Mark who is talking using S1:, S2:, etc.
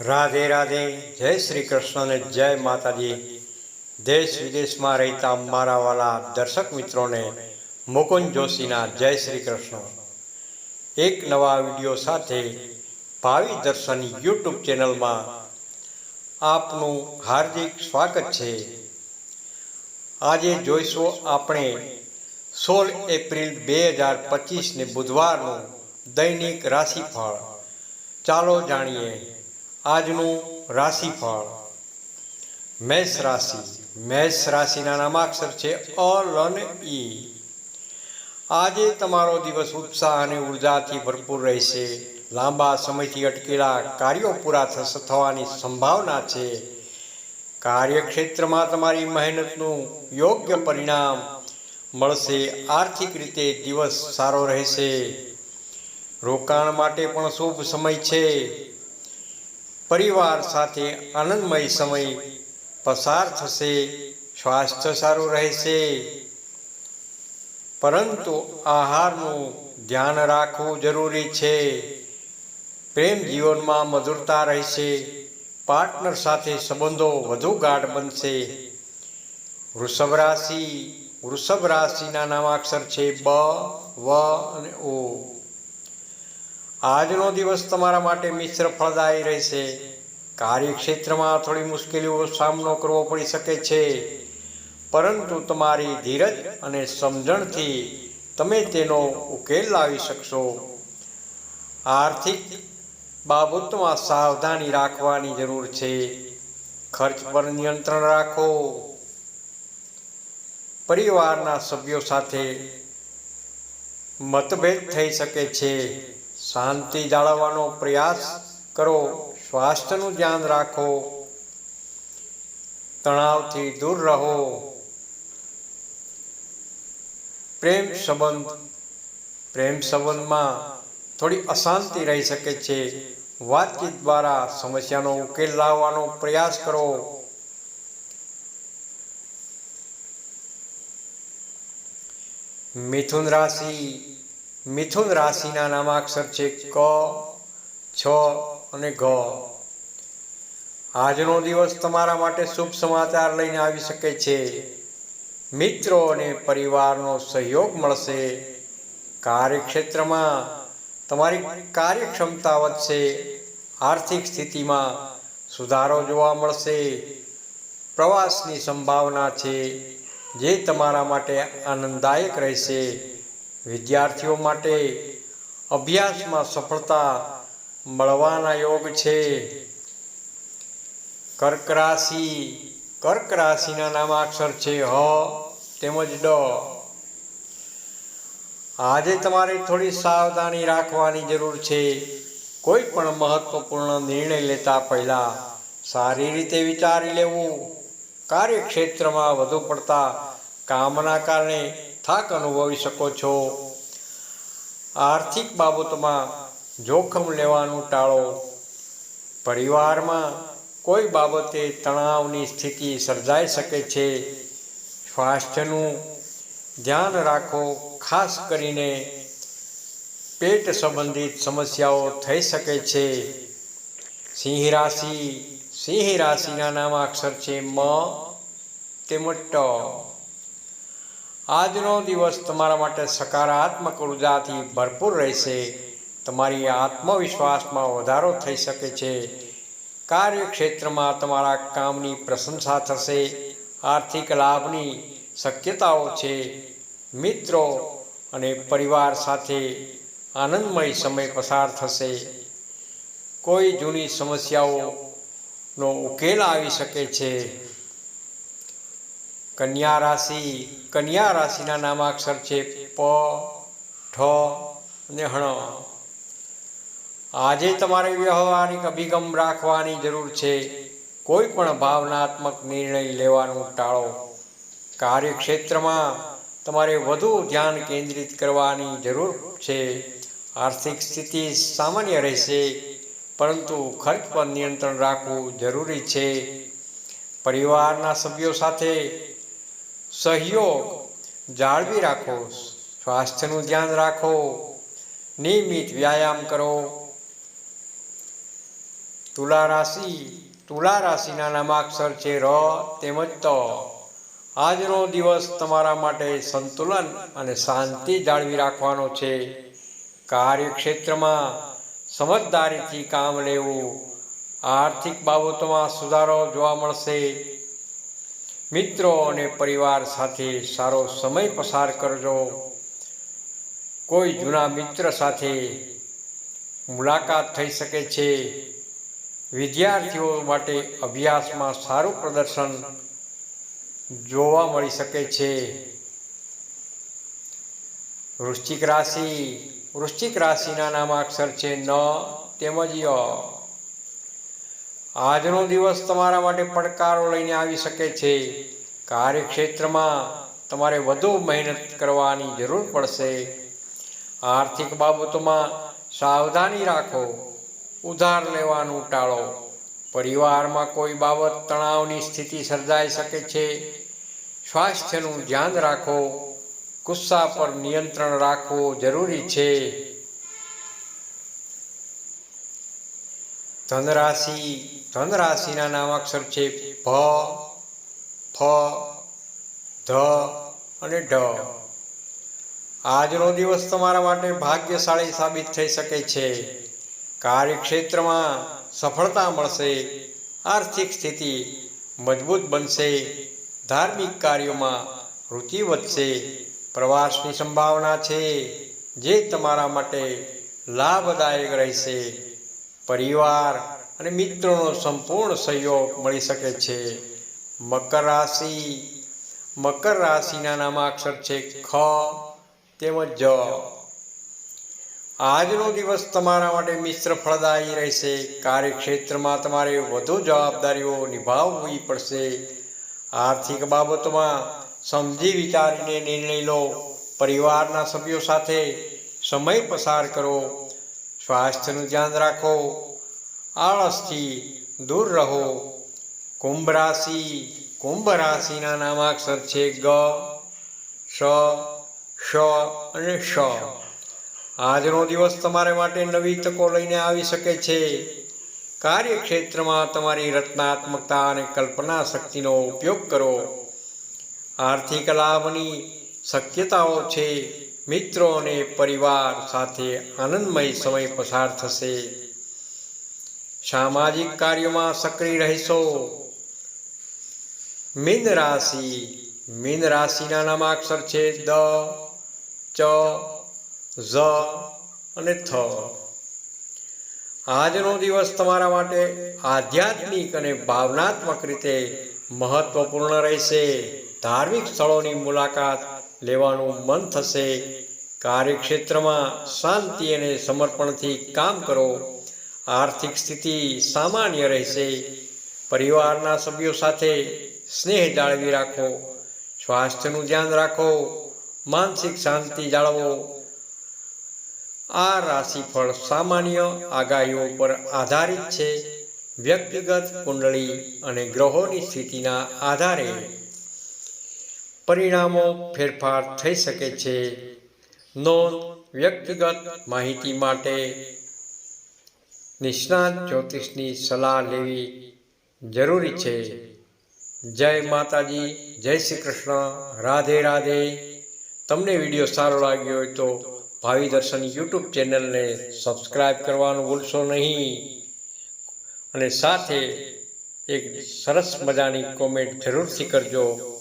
S1: રાધે રાધે, જય શ્રી કૃષ્ણ અને જય માતાજી. દેશ વિદેશમાં રહેતા મારા વાલા દર્શક મિત્રોને, મુકુંદ જોશીના જય શ્રી કૃષ્ણ. એક નવા વીડિયો સાથે ભાવિ દર્શન યુટ્યુબ ચેનલમાં આપનું હાર્દિક સ્વાગત છે. આજે જોઈશું આપણે સોળ એપ્રિલ બે હજાર પચીસને બુધવારનું દૈનિક રાશિફળ. ચાલો જાણીએ આજનું રાશિફળ. મેષ રાશિ. મેષ રાશિના નામાક્ષર છે અ લન ઈ આજે તમારો દિવસ ઉત્સાહ અને ઉર્જાથી ભરપૂર રહેશે. લાંબા સમયથી અટકેલા કાર્યો પૂરા થવાની સંભાવના છે. કાર્યક્ષેત્રમાં તમારી મહેનતનું યોગ્ય પરિણામ મળશે. આર્થિક રીતે દિવસ સારો રહેશે. રોકાણ માટે પણ શુભ સમય છે. પરિવાર સાથે આનંદમય સમય પસાર થશે, સ્વાસ્થ્ય સારું રહેશે. પરંતુ આહારનું ધ્યાન રાખવું જરૂરી છે. પ્રેમ જીવનમાં મધુરતા રહેશે, પાર્ટનર સાથે સંબંધો વધુ ગાઢ બનશે. વૃષભ રાશિ, વૃષભ રાશિના નામાક્ષર છે બ, વ અને ઓ. આજનો દિવસ તમારા માટે મિશ્ર ફળદાયી રહેશે. કાર્યક્ષેત્રમાં થોડી મુશ્કેલીઓ સામનો કરવો પડી શકે છે. પરંતુ તમારી ધીરજ અને સમજણથી તમે તેનો ઉકેલ લાવી શકશો. આર્થિક બાબતોમાં સાવધાની રાખવાની જરૂર છે. ખર્ચ પર નિયંત્રણ રાખો. પરિવારના સભ્યો સાથે મતભેદ થઈ શકે છે. શાંતિ જાળવવાનો પ્રયાસ કરો, સ્વાસ્થ્યનું ધ્યાન રાખો, તણાવથી દૂર રહો. પ્રેમ સંબંધ, પ્રેમ સંબંધમાં થોડી અશાંતિ રહી શકે છે. વાતચીત દ્વારા સમસ્યાનો ઉકેલ લાવવાનો પ્રયાસ કરો. મિથુન રાશિ મિથુન રાશિના નામાક્ષર છે ક, છ અને ઘ. આજનો દિવસ તમારા માટે શુભ સમાચાર લઈને આવી શકે છે. મિત્રો અને પરિવારનો સહયોગ મળશે. કાર્યક્ષેત્રમાં તમારી કાર્યક્ષમતા વધશે. આર્થિક સ્થિતિમાં સુધારો જોવા મળશે. પ્રવાસની સંભાવના છે, જે તમારા માટે આનંદદાયક રહેશે. વિદ્યાર્થીઓ માટે અભ્યાસમાં સફળતા મળવાના યોગ છે. કર્ક રાશિ, કર્ક રાશિના નામાક્ષર છે હ તેમજ ડ. આજે તમારે થોડી સાવધાની રાખવાની જરૂર છે. કોઈ પણ મહત્વપૂર્ણ નિર્ણય લેતા પહેલા સારી રીતે વિચારી લેવું. કાર્યક્ષેત્રમાં વધુ પડતા કામના કારણે થાક અનુભવી શકો છો. આર્થિક બાબતોમાં જોખમ લેવાનું ટાળો. પરિવારમાં કોઈ બાબતે તણાવની સ્થિતિ સર્જાઈ શકે છે. સ્વાસ્થ્યનું ધ્યાન રાખો, ખાસ કરીને પેટ સંબંધિત સમસ્યાઓ થઈ શકે છે. સિંહ રાશિ, સિંહ રાશિના નામ અક્ષર છે મ તેમજ ટ. આજનો દિવસ તમારા માટે સકારાત્મક ઉર્જાથી ભરપૂર રહેશે. તમારી આત્મવિશ્વાસમાં વધારો થઈ શકે છે. કાર્યક્ષેત્રમાં તમારા કામની પ્રશંસા થશે. આર્થિક લાભની શક્યતાઓ છે. મિત્રો અને પરિવાર સાથે આનંદમય સમય પસાર થશે. કોઈ જૂની સમસ્યાઓનો ઉકેલ આવી શકે છે. કન્યા રાશિ, કન્યા રાશિના નામાક્ષર છે પ ઠ અને હણ આજે તમારે વ્યવહારિક અભિગમ રાખવાની જરૂર છે. કોઈ પણ ભાવનાત્મક નિર્ણય લેવાનું ટાળો. કાર્યક્ષેત્રમાં તમારે વધુ ધ્યાન કેન્દ્રિત કરવાની જરૂર છે. આર્થિક સ્થિતિ સામાન્ય રહેશે, પરંતુ ખર્ચ પર નિયંત્રણ રાખવું જરૂરી છે. પરિવારના સભ્યો સાથે સહયોગ જાળવી રાખો, સ્વાસ્થ્યનું ધ્યાન રાખો, નિયમિત વ્યાયામ કરો. તુલા રાશિ, તુલા રાશિના નામાક્ષર છે ર, તેમજ ત. આજનો દિવસ તમારા માટે સંતુલન અને શાંતિ જાળવી રાખવાનો છે. કાર્યક્ષેત્રમાં સમજદારીથી કામ લેવું, આર્થિક બાબતોમાં સુધારો જોવા મળશે. મિત્રો અને પરિવાર સાથે સારો સમય પસાર કરજો. કોઈ જૂના મિત્ર સાથે મુલાકાત થઈ શકે છે. વિદ્યાર્થીઓ માટે અભ્યાસમાં સારું પ્રદર્શન જોવા મળી શકે છે. વૃશ્ચિક રાશિ, વૃશ્ચિક રાશિના નામાક્ષર છે ન, તેમજ ય. આજનો દિવસ તમારા માટે પડકારો લઈને આવી શકે છે. કાર્યક્ષેત્રમાં તમારે વધુ મહેનત કરવાની જરૂર પડશે. આર્થિક બાબતોમાં સાવધાની રાખો. ઉધાર લેવાનું ટાળો. પરિવારમાં કોઈ બાબત તણાવની સ્થિતિ સર્જાઈ શકે છે. સ્વાસ્થ્યનું ધ્યાન રાખો. ગુસ્સા પર નિયંત્રણ રાખવું જરૂરી છે. ધનરાશિ ધનરાશિના નામાક્ષર છે ભ, ફ, ધ અને ઢ આજનો દિવસ તમારા માટે ભાગ્યશાળી સાબિત થઈ શકે છે. કાર્યક્ષેત્રમાં સફળતા મળશે, આર્થિક સ્થિતિ મજબૂત બનશે, ધાર્મિક કાર્યોમાં રુચિ વધશે, પ્રવાસની સંભાવના છે, જે તમારા માટે લાભદાયક રહેશે. પરિવાર અને મિત્રોનો સંપૂર્ણ સહયોગ મળી શકે છે. મકર રાશિ, મકર રાશિના નામાક્ષર છે ખ તેમજ જ આજનો દિવસ તમારા માટે મિશ્ર ફળદાયી રહેશે. કાર્યક્ષેત્રમાં તમારે વધુ જવાબદારીઓ નિભાવવી પડશે. આર્થિક બાબતોમાં સમજી વિચારીને નિર્ણય લો. પરિવારના સભ્યો સાથે સમય પસાર કરો. સ્વાસ્થ્યનું ધ્યાન રાખો. આળસથી દૂર રહો. કુંભ રાશિ કુંભ રાશિના નામાક્ષર છે ગ શ શ અને શ આજનો દિવસ તમારા માટે નવી તકો લઈને આવી શકે છે. કાર્યક્ષેત્રમાં તમારી રચનાત્મકતા અને કલ્પના શક્તિનો ઉપયોગ કરો. આર્થિક લાભની શક્યતાઓ છે. મિત્રો અને પરિવાર સાથે આનંદમય સમય પસાર થશે. સામાજિક કાર્યોમાં સક્રિય રહેશો. મીન રાશિ, મીન રાશિના નામાક્ષર છે દ, ચ, ઝ અને થ. આજનો દિવસ તમારા માટે આધ્યાત્મિક અને ભાવનાત્મક રીતે મહત્વપૂર્ણ રહેશે. ધાર્મિક સ્થળોની મુલાકાત લેવાનું મન થશે. કાર્યક્ષેત્રમાં શાંતિ અને સમર્પણથી કામ કરો. આર્થિક સ્થિતિ સામાન્ય રહેશે. પરિવારના સભ્યો સાથે સ્નેહ જાળવી રાખો. સ્વાસ્થ્યનું ધ્યાન રાખો. માનસિક શાંતિ જાળવો. આ રાશિફળ સામાન્ય આગાહીઓ પર આધારિત છે. વ્યક્તિગત કુંડળી અને ગ્રહોની સ્થિતિના આધારે પરિણામો ફેરફાર થઈ શકે છે. નોંધ વ્યક્તિગત માહિતી માટે નિષ્ણાત જ્યોતિષની સલાહ લેવી જરૂરી છે. જય માતાજી, જય શ્રી કૃષ્ણ, રાધે રાધે. તમને વીડિયો સારો લાગ્યો હોય તો ભાવિ દર્શન યુટ્યુબ ચેનલને સબસ્ક્રાઈબ કરવાનું ભૂલશો નહીં. અને સાથે એક સરસ મજાની કોમેન્ટ જરૂરથી કરજો.